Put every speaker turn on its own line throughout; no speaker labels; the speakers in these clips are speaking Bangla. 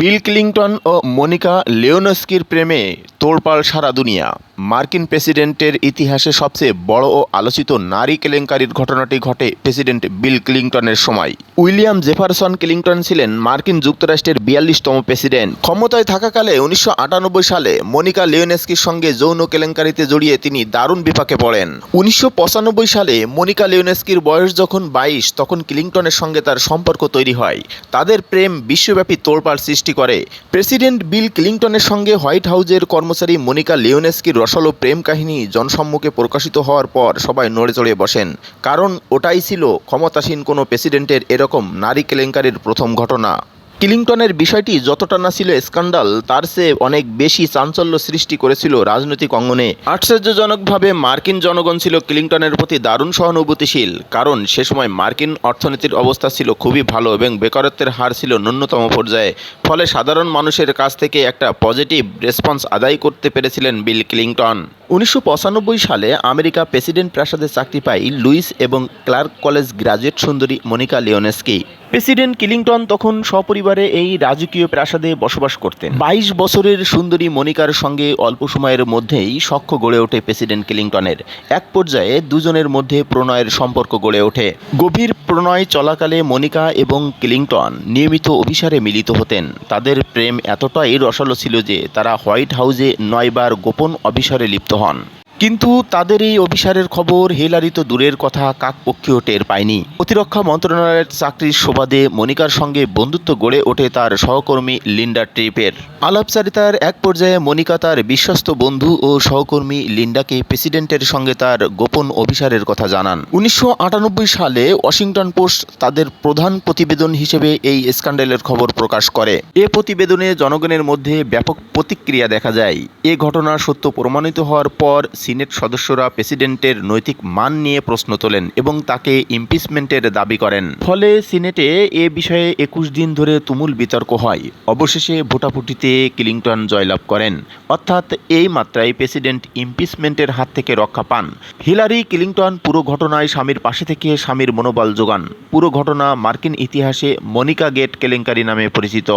বিল ক্লিংটন ও মনিকা লিওনস্কির প্রেমে তোড়পাড় সারা দুনিয়া। মার্কিন প্রেসিডেন্টের ইতিহাসে সবচেয়ে বড় ও আলোচিত নারী কেলেঙ্কারির ঘটনাটি ঘটে প্রেসিডেন্ট বিল ক্লিংটনের সময়। উইলিয়াম জেফারসন ক্লিংটন ছিলেন মার্কিন যুক্তরাষ্ট্রের বিয়াল্লিশতম প্রেসিডেন্ট। ক্ষমতায় থাকাকালে উনিশশো আটানব্বই সালে মনিকা লিওনেস্কির সঙ্গে যৌন কেলেঙ্কারিতে জড়িয়ে তিনি দারুণ বিপাকে পড়েন। উনিশশো পঁচানব্বই সালে মনিকা লিওনেস্কির বয়স যখন বাইশ, তখন ক্লিংটনের সঙ্গে তার সম্পর্ক তৈরি হয়। তাদের প্রেম বিশ্বব্যাপী তোড়পাড় সৃষ্টি করে। প্রেসিডেন্ট বিল ক্লিংটনের সঙ্গে হোয়াইট হাউজের কর্মচারী মনিকা লিওনেস্কির ও প্রেম কাহিনী জনসম্মুখে প্রকাশিত হওয়ার পর সবাই নড়ে চড়ে বসেন। কারণ ওটাই ছিল ক্ষমতাসীন কোনো প্রেসিডেন্টের এরকম নারী কেলেঙ্কারির প্রথম ঘটনা। ক্লিংটনের বিষয়টি যতটা না ছিল স্ক্যান্ডাল, তার চেয়ে অনেক বেশি চাঞ্চল্য সৃষ্টি করেছিল রাজনৈতিক অঙ্গনে। আশ্চর্যজনকভাবে মার্কিন জনগণ ছিল ক্লিংটনের প্রতি দারুণ সহানুভূতিশীল, কারণ সে সময় মার্কিন অর্থনীতির অবস্থা ছিল খুবই ভালো এবং বেকারত্বের হার ছিল ন্যূনতম পর্যায়ে। ফলে সাধারণ মানুষের কাছ থেকে একটা পজিটিভ রেসপন্স আদায় করতে পেরেছিলেন বিল ক্লিংটন। উনিশশো পঁচানব্বই সালে আমেরিকা প্রেসিডেন্ট প্রাসাদে চাকরি পায় লুইস এবং ক্লার্ক কলেজ গ্রাজুয়েট সুন্দরী মনিকা লিওনেস্কি। প্রেসিডেন্ট কিলিংটন তখন সপরিবারে এই রাজকীয় প্রাসাদে বসবাস করতেন। বাইশ বছরের সুন্দরী মনিকার সঙ্গে অল্প সময়ের মধ্যেই সখ্য গড়ে ওঠে প্রেসিডেন্ট কিলিংটনের। এক পর্যায়ে দুজনের মধ্যে প্রণয়ের সম্পর্ক গড়ে ওঠে। গভীর প্রণয় চলাকালে মনিকা এবং ক্লিংটন নিয়মিত অভিসারে মিলিত হতেন। তাদের প্রেম এতটাই রসালো ছিল যে তারা হোয়াইট হাউজে নয়বার গোপন অভিসারে লিপ্ত হন। কিন্তু তাদের এই অভিসারের খবর হেলারি তো দূরের কথা কাকপক্ষীয় টের পায়নি। প্রতিরক্ষা মন্ত্রণালয়ের চাকরির সুবাদে মনিকার সঙ্গে বন্ধুত্ব গড়ে ওঠে তার সহকর্মী লিন্ডা ট্রিপের। আলাপচারিতার এক পর্যায়ে মনিকা তার বিশ্বস্ত বন্ধু ও সহকর্মী লিন্ডাকে প্রেসিডেন্টের সঙ্গে তার গোপন অভিসারের কথা জানান। উনিশশো আটানব্বই সালে ওয়াশিংটন পোস্ট তাদের প্রধান প্রতিবেদন হিসেবে এই স্ক্যান্ডালের খবর প্রকাশ করে। এ প্রতিবেদনে জনগণের মধ্যে ব্যাপক প্রতিক্রিয়া দেখা যায়। এ ঘটনা সত্য প্রমাণিত হওয়ার পর সিনেট সদস্যরা প্রেসিডেন্টের নৈতিক মান নিয়ে প্রশ্ন তোলেন এবং তাকে ইমপিচমেন্টের দাবি করেন। ফলে সিনেটে এ বিষয়ে একুশ দিন ধরে তুমুল বিতর্ক হয়। অবশেষে ভোটাভুটিতে ক্লিংটন জয়লাভ করেন। অর্থাৎ এই মাত্রায় প্রেসিডেন্ট ইমপিচমেন্টের হাত থেকে রক্ষা পান। হিলারি ক্লিংটন পুরো ঘটনায় স্বামীর পাশে থেকে স্বামীর মনোবল যোগান। পুরো ঘটনা মার্কিন ইতিহাসে মনিকা গেট কেলেঙ্কারি নামে পরিচিত।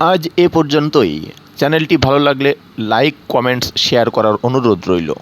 আজ এ পর্যন্তই। চ্যানেলটি ভালো লাগলে লাইক, কমেন্টস, শেয়ার করার অনুরোধ রইল।